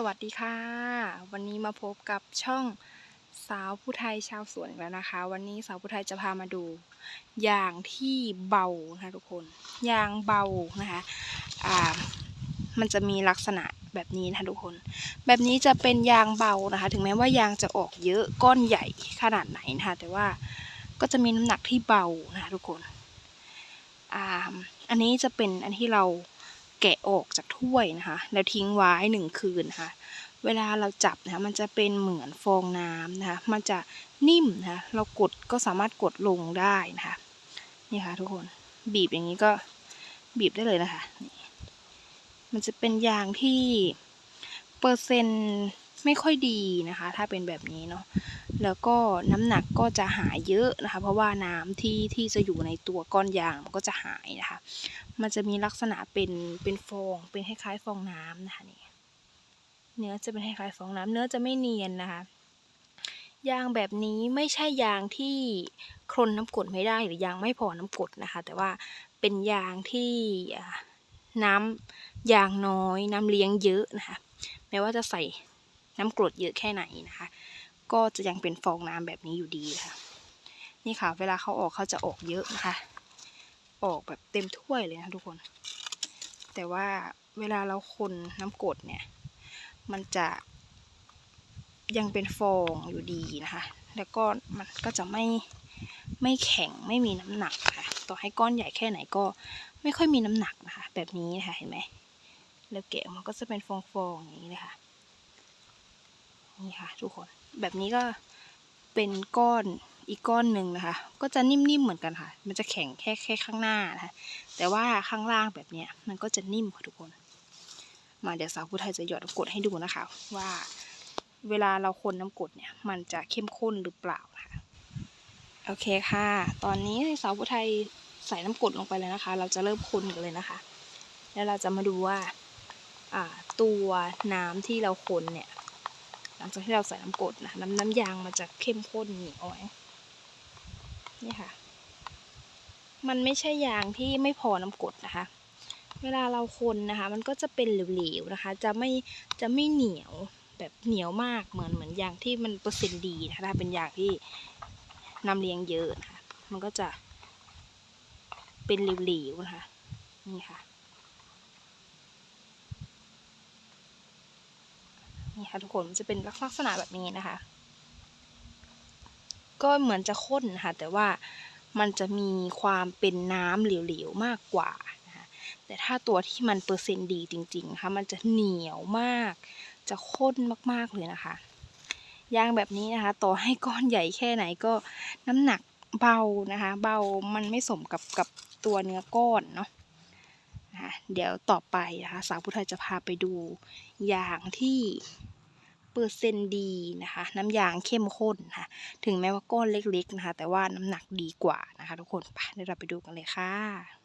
สวัสดีค่ะ วันนี้มาพบกับช่องสาวผู้ไทยชาวสวนอีกแล้วนะคะ วันนี้สาวผู้ไทยจะพามาดูยางที่เบานะทุกคนยางเบานะคะอ่ามันจะมีลักษณะแบบนี้นะคะทุกคน แบบนี้จะเป็นยางเบานะคะ ถึงแม้ว่ายางจะออกเยอะก้อนใหญ่ขนาดไหนนะคะ แต่ว่าก็จะมีน้ำหนักที่เบานะคะทุกคนอ่าอันนี้จะเป็นอันที่เรา แกะออกจากถ้วยนะคะ แล้วทิ้งไว้หนึ่งคืนนะคะเวลาเราจับนะคะมันจะเป็นเหมือนฟองน้ำนะคะ มันจะนิ่มนะคะเรากดก็สามารถกดลงได้นะคะ นี่ค่ะทุกคนบีบอย่างนี้ก็บีบได้เลยนะคะ มันจะเป็นยางที่เปอร์เซ็นต์ ไม่ค่อยดีนะคะ ถ้าเป็นแบบนี้เนาะแล้วก็น้ำหนักก็จะหายเยอะนะคะ เพราะว่าน้ำที่ที่จะอยู่ในตัวก้อนยางมันก็จะหายนะคะ มันจะมีลักษณะเป็นเป็นฟองเป็นคล้ายๆฟองน้ำนะคะนี่เนื้อจะเป็นคล้ายๆฟองน้ำเนื้อจะไม่เนียนนะคะยางแบบนี้ไม่ใช่ยางที่คลนน้ำกรดไม่ได้หรือยางไม่พอน้ำกรดนะคะ แต่ว่าเป็นยางที่น้ำยางน้อยน้ำเลี้ยงเยอะนะคะแม้ว่าจะใส่ น้ำกรดเยอะแค่ไหนนะคะ ก็จะยังเป็นฟองน้ำแบบนี้อยู่ดีค่ะ นี่ค่ะ เวลาเขาออกเขาจะออกเยอะนะคะ ออกแบบเต็มถ้วยเลยนะทุกคน แต่ว่าเวลาเราคนน้ำกรดเนี่ย มันจะยังเป็นฟองอยู่ดีนะคะ แล้วก็มันก็จะไม่ไม่แข็งไม่มีน้ำหนักค่ะ ต่อให้ก้อนใหญ่แค่ไหนก็ไม่ค่อยมีน้ำหนักนะคะ แบบนี้นะคะเห็นไหมแล้วแกะมันก็จะเป็นฟองๆอย่างนี้เลยค่ะ นี่ค่ะ ทุกคนแบบนี้ก็เป็นก้อนอีกก้อนหนึ่งนะคะ ก็จะนิ่มๆเหมือนกันค่ะ มันจะแข็งแค่แค่ข้างหน้านะคะ แต่ว่าข้างล่างแบบเนี้ยมันก็จะนิ่มค่ะทุกคน มาเดี๋ยวสาวผู้ไทยจะหยอดน้ำกรดให้ดูนะคะ ว่าเวลาเราคนน้ำกรดเนี่ย มันจะเข้มข้นหรือเปล่านะคะ โอเคค่ะ ตอนนี้สาวผู้ไทยใส่น้ำกรดลงไปแล้วนะคะ เราจะเริ่มคนกันเลยนะคะ แล้วเราจะมาดูว่าอ่าตัวน้ำที่เราคนเนี่ย หลังจากที่เราใส่น้ำกรดนะน้ำน้ำยางมันจะเข้มข้นเหนียวนี่ค่ะ มันไม่ใช่ยางที่ไม่พอน้ำกรดนะคะ เวลาเราคนนะคะ มันก็จะเป็นเหลวๆนะคะ จะไม่จะไม่เหนียวแบบเหนียวมากเหมือนเหมือนยางที่มันเปอร์เซ็นต์ดีนะคะถ้าเป็นยางที่นำเลี้ยงเยอะนะคะ มันก็จะเป็นเหลวๆนะคะ นี่ค่ะ นี่ค่ะทุกคนมันจะเป็นลักษณะแบบนี้นะคะ ก็เหมือนจะข้นนะคะแต่ว่ามันจะมีความเป็นน้ำเหลวๆมากกว่านะคะแต่ถ้าตัวที่มันเปอร์เซ็นต์ดีจริงๆนะคะมันจะเหนียวมาก จะข้นมากๆเลยนะคะยางแบบนี้นะคะ ต่อให้ก้อนใหญ่แค่ไหนก็น้ำหนักเบานะคะ เบามันไม่สมกับกับตัวเนื้อก้อนเนาะ นะคะเดี๋ยวต่อไปนะคะสาวผู้ไทยจะพาไปดูยางที่เปอร์เซ็นต์ดีนะคะ น้ำยางเข้มข้นนะคะถึงแม้ว่าก้อนเล็กๆนะคะ แต่ว่าน้ำหนักดีกว่านะคะ ทุกคนไปเดี๋ยวเราไปดูกันเลยค่ะ